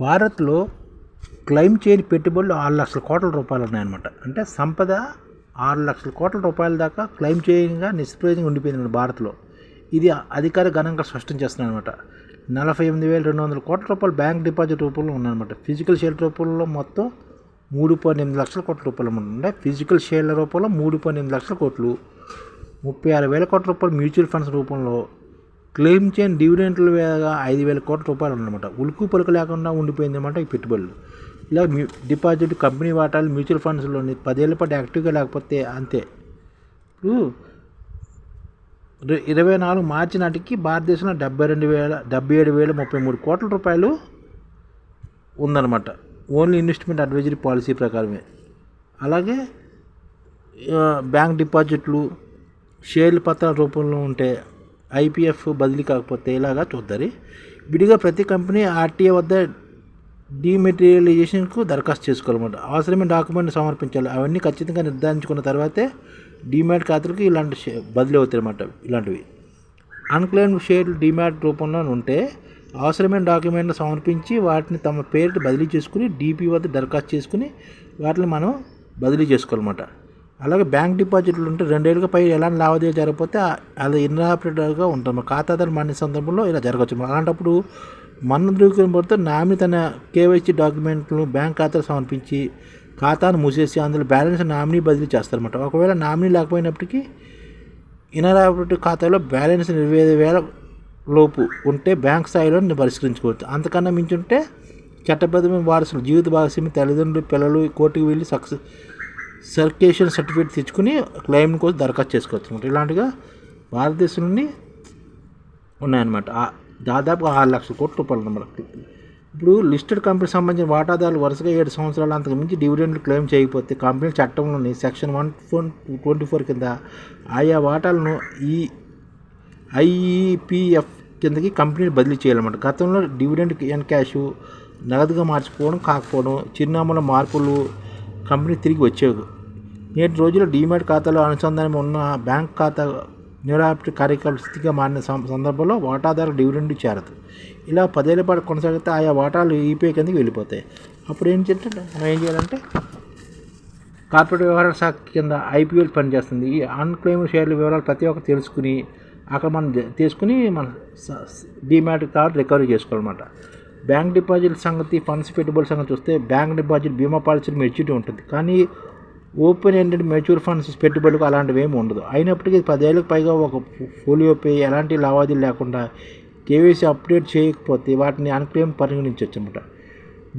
భారత్లో క్లెయిమ్ చేయని పెట్టుబడులు ఆరు లక్షల కోట్ల రూపాయలు ఉన్నాయన్నమాట. అంటే సంపద ఆరు లక్షల కోట్ల రూపాయల దాకా క్లెయిమ్ చేయంగా నిష్ప్రయోజనంగా ఉండిపోయింది భారత్లో. ఇది అధికార గణంగా స్పష్టం చేస్తున్నాను అనమాట నలభై ఎనిమిది వేల రెండు వందల కోట్ల రూపాయలు బ్యాంక్ డిపాజిట్ రూపంలో ఉన్నాయన్నమాట. ఫిజికల్ షేర్ రూపంలో మొత్తం మూడు పాయింట్ ఎనిమిది లక్షల కోట్ల రూపాయలు అంటే ఫిజికల్ షేర్ల రూపంలో మూడు పాయింట్ ఎనిమిది లక్షల కోట్లు ముప్పై ఆరు వేల కోట్ల రూపాయలు మ్యూచువల్ ఫండ్స్ రూపంలో క్లెయిమ్ చేయని డివిడెంట్ల వేగా ఐదు వేల కోట్ల రూపాయలు ఉన్నమాట ఉలుకు పలుకు లేకుండా ఉండిపోయింది అనమాట ఈ పెట్టుబడులు. ఇలా మ్యూ డిపాజిట్ కంపెనీ వాటాలు మ్యూచువల్ ఫండ్స్లోని పదేళ్ళ పాటు యాక్టివ్గా లేకపోతే అంతే. ఇప్పుడు ఇరవై నాలుగు మార్చి నాటికి భారతదేశంలో డెబ్బై రెండు వేల డెబ్బై ఏడు వేల ముప్పై మూడు కోట్ల రూపాయలు ఉందన్నమాట. ఓన్లీ ఇన్వెస్ట్మెంట్ అడ్వైజరీ పాలసీ ప్రకారమే. అలాగే బ్యాంక్ డిపాజిట్లు షేర్ల పత్రాల రూపంలో ఉంటే ఐపీఎఫ్ బదిలీ కాకపోతే ఇలాగా చూద్దరి? విడిగా ప్రతి కంపెనీ ఆర్టీఏ వద్ద డిమెటీరియలైజేషన్కు దరఖాస్తు చేసుకోవాలన్నమాట. అవసరమైన డాక్యుమెంట్ సమర్పించాలి. అవన్నీ ఖచ్చితంగా నిర్ధారించుకున్న తర్వాతే డిమాట్ ఖాతాలకు ఇలాంటి షే- బదిలీ అవుతాయి అన్నమాట ఇలాంటివి. అన్క్లెయిమ్ షేర్లు డిమాట్ రూపంలో ఉంటే అవసరమైన డాక్యుమెంట్లు సమర్పించి వాటిని తమ పేరు బదిలీ చేసుకుని డీపీ వద్ద దరఖాస్తు చేసుకుని వాటిని మనం బదిలీ చేసుకోవాలన్నమాట. అలాగే బ్యాంక్ డిపాజిట్లు ఉంటే రెండేళ్ళకి పై ఎలాంటి లావాదేవీ జరగకపోతే అది ఇన్ఆపరేటర్గా ఉంటాం. ఖాతాదారు మారిన సందర్భంలో ఇలా జరగవచ్చు. అలాంటప్పుడు మన ధృవీకరణతో నామిని తన కేవైసీ డాక్యుమెంట్లు బ్యాంక్ ఖాతాలు సమర్పించి ఖాతాను మూసేసి అందులో బ్యాలెన్స్ నామినీ బదిలీ చేస్తారన్నమాట. ఒకవేళ నామినీ లేకపోయినప్పటికీ ఇన్ఆపరేటివ్ ఖాతాలో బ్యాలెన్స్ ఇరవై ఐదు వేల లోపు ఉంటే బ్యాంక్ స్థాయిలో పరిష్కరించుకోవచ్చు. అంతకన్నా మించి ఉంటే చట్టబద్ధమైన వారసులు జీవిత భాగస్వామి తల్లిదండ్రులు పిల్లలు కోర్టుకు వెళ్ళి సక్సెస్ సర్కేషన్ సర్టిఫికేట్ తెచ్చుకుని క్లెయిమ్ కోసం దరఖాస్తు చేసుకోవచ్చు. అనమాట ఇలాంటిగా భారతదేశంలోని ఉన్నాయన్నమాట. దాదాపు ఆరు లక్షల కోట్ల రూపాయలు అన్నమాట ఇప్పుడు లిస్టెడ్ కంపెనీకి సంబంధించిన వాటాదారులు వరుసగా ఏడు సంవత్సరాలు అంతకు మించి డివిడెండ్లు క్లెయిమ్ చేయకపోతే కంపెనీ చట్టంలోని section one four twenty four కింద ఆయా వాటాలను ఈ ఐఈపిఎఫ్ కిందకి కంపెనీని బదిలీ చేయాలన్నమాట. గతంలో డివిడెండ్ ఎన్ క్యాష్ నగదుగా మార్చుకోవడం కాకపోవడం చిరునామాల మార్పులు కంపెనీ తిరిగి వచ్చేవి నేటి రోజుల్లో డీమ్యాట్ ఖాతాలో అనుసంధానం ఉన్న బ్యాంక్ ఖాతా నిరాపటి కార్యకలాపాల స్థితిగా మారిన సందర్భంలో వాటాదారు డివిడెండ్ చేరదు. ఇలా పదేళ్ళ పాటు కొనసాగితే ఆయా వాటాలు ఈపీఐ కిందకి వెళ్ళిపోతాయి. అప్పుడు ఏం చేయాలంటే మనం ఏం చేయాలంటే కార్పొరేట్ వ్యవహారాల శాఖ కింద ఐపీఎల్ పనిచేస్తుంది. ఈ అన్క్లెయిమ్ షేర్ల వివరాలు ప్రతి ఒక్కరు తెలుసుకుని అక్కడ మనం తీసుకుని మన డీమ్యాట్ కార్డు రికవరీ చేసుకోవాలన్నమాట. బ్యాంక్ డిపాజిట్ సంగతి ఫండ్స్ పెట్టుబడుల సంగతి చూస్తే బ్యాంక్ డిపాజిట్ బీమా పాలసీ మెచ్యూరిటీ ఉంటుంది. కానీ ఓపెన్ ఎండెడ్ మ్యూచువల్ ఫండ్స్ పెట్టుబడులకు అలాంటివి ఏమి ఉండదు. అయినప్పటికీ పదేళ్ళకి పైగా ఒక పోలియోపై ఎలాంటి లావాదేవీలు లేకుండా కేవైసీ అప్డేట్ చేయకపోతే వాటిని అన్క్లెయిమ్ పరిగణించవచ్చు అనమాట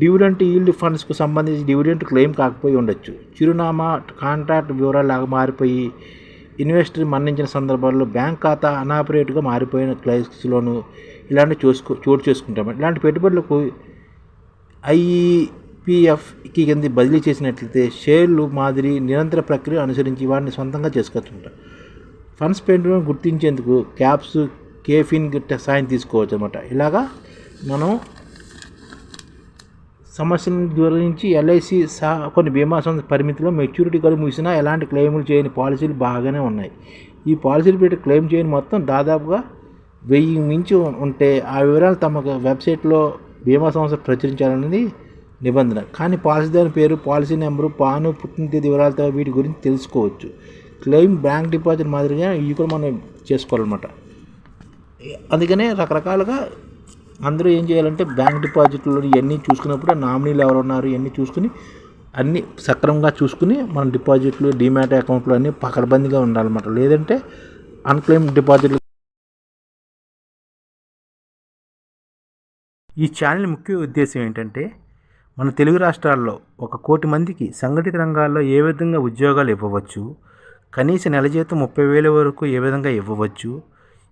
డివిడెంట్ ఈల్డ్ ఫండ్స్కు సంబంధించి డివిడెంట్ క్లెయిమ్ కాకపోయి ఉండొచ్చు. చిరునామా కాంట్రాక్ట్ వివరాలు లాగా మారిపోయి ఇన్వెస్టర్ మరణించిన సందర్భాల్లో బ్యాంక్ ఖాతా అనాపరేట్గా మారిపోయిన క్లైస్లోను ఇలాంటి చూసుకో చోటు చేసుకుంటాం ఇలాంటి పెట్టుబడులకు ఐఈపిఎఫ్కి కింద బదిలీ చేసినట్లయితే షేర్లు మాదిరి నిరంతర ప్రక్రియ అనుసరించి వాటిని సొంతంగా చేసుకోవచ్చు ఫండ్స్ పెట్టుబడి గుర్తించేందుకు క్యాప్స్ కేఫిన్ గిట్ట సాయం తీసుకోవచ్చు అనమాట ఇలాగా మనం సమస్యలను గురించి ఎల్ఐసి సహా కొన్ని బీమా సంస్థ పరిమితిలో మెచ్యూరిటీ గడువు ముగిసినా ఎలాంటి క్లెయిములు చేయని పాలసీలు బాగానే ఉన్నాయి. ఈ పాలసీలు పెట్టి క్లెయిమ్ చేయని మొత్తం దాదాపుగా వెయ్యి మించి ఉంటే ఆ వివరాలు తమ వెబ్సైట్లో బీమా సంస్థ ప్రచురించాలనేది నిబంధన. కానీ పాలసీదారు పేరు పాలసీ నెంబరు పాను పుట్టిన తేదీ వివరాలతో వీటి గురించి తెలుసుకోవచ్చు. క్లెయిమ్ బ్యాంక్ డిపాజిట్ మాదిరిగా ఇవి కూడా మనం చేసుకోవాలన్నమాట. అందుకనే రకరకాలుగా అందరూ ఏం చేయాలంటే బ్యాంక్ డిపాజిట్లు ఇవన్నీ చూసుకున్నప్పుడు నామినీలు ఎవరు ఉన్నారు ఇవన్నీ చూసుకుని అన్నీ సక్రమంగా చూసుకుని మన డిపాజిట్లు డిమాట్ అకౌంట్లు అన్నీ పకడ్బందీగా ఉండాలన్నమాట. లేదంటే అన్క్లెయిమ్ డిపాజిట్లు. ఈ ఛానల్ ముఖ్య ఉద్దేశం ఏంటంటే మన తెలుగు రాష్ట్రాల్లో ఒక కోటి మందికి సంఘటిత రంగాల్లో ఏ విధంగా ఉద్యోగాలు ఇవ్వవచ్చు కనీస నెల జీతం ముప్పై వేల వరకు ఏ విధంగా ఇవ్వవచ్చు